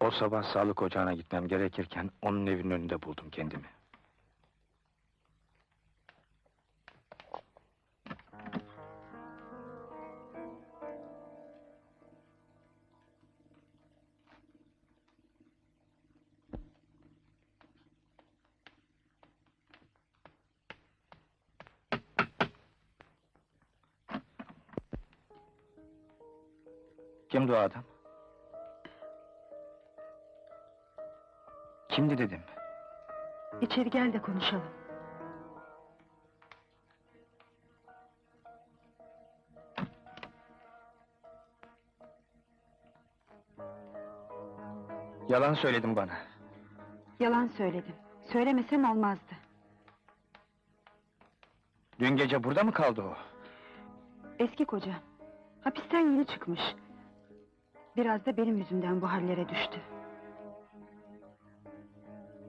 O sabah sağlık ocağına gitmem gerekirken onun evinin önünde buldum kendimi. Kimdi o adam? Kimdi dedim. İçeri gel de konuşalım. Yalan söyledin bana. Yalan söyledim. Söylemesem olmazdı. Dün gece burada mı kaldı o? Eski koca. Hapisten yeni çıkmış. Biraz da benim yüzümden bu hallere düştü.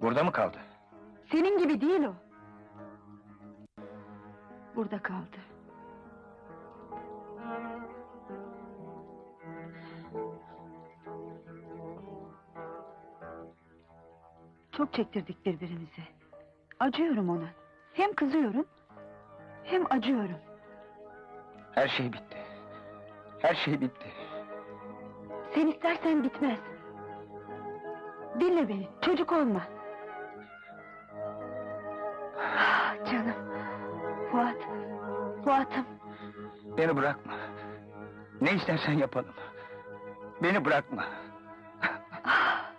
Burada mı kaldı? Senin gibi değil o. Burada kaldı. Çok çektirdik birbirimize. Acıyorum ona. Hem kızıyorum, hem acıyorum. Her şey bitti. Her şey bitti. Sen istersen bitmez. Dinle beni, çocuk olma. Beni bırakma. Ne istersen yapalım. Beni bırakma. Ah,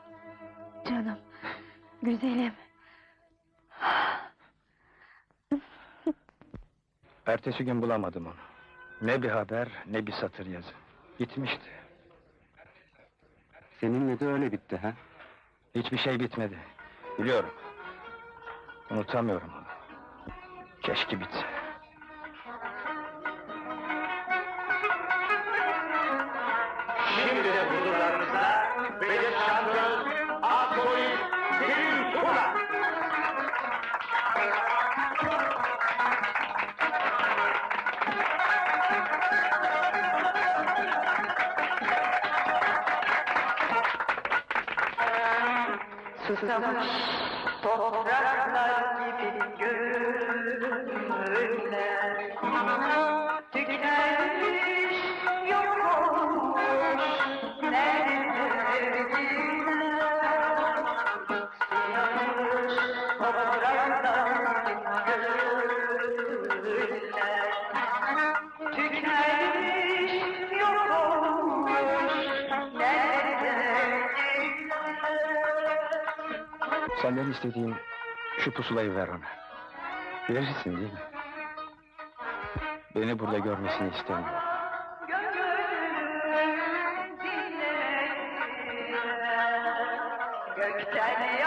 Canım, güzelim. Ertesi gün bulamadım onu. Ne bir haber, ne bir satır yazı. Gitmişti. Seninle de öyle bitti ha? Hiçbir şey bitmedi. Biliyorum. Unutamıyorum onu. Keşke bitse. Susamış. Topraklar gibi gönüller Tükenmiş Senden istediğim şu pusulayı ver ona. Verirsin değil mi? Beni burada görmesini istemiyorum. Gökten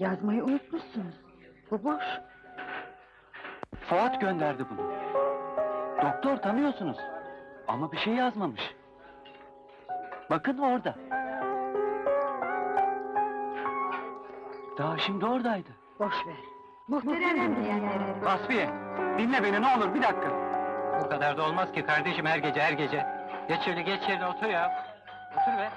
Yazmayı unutmuşsunuz. Bu boş. Fuat gönderdi bunu. Doktor tanıyorsunuz. Ama bir şey yazmamış. Bakın orada. Daha şimdi oradaydı. Boş ver. Muhterem diyenlere. Vasfiye, dinle beni ne olur bir dakika. Bu kadar da olmaz ki kardeşim her gece her gece. Geç şöyle geç yerine otur ya. Otur be.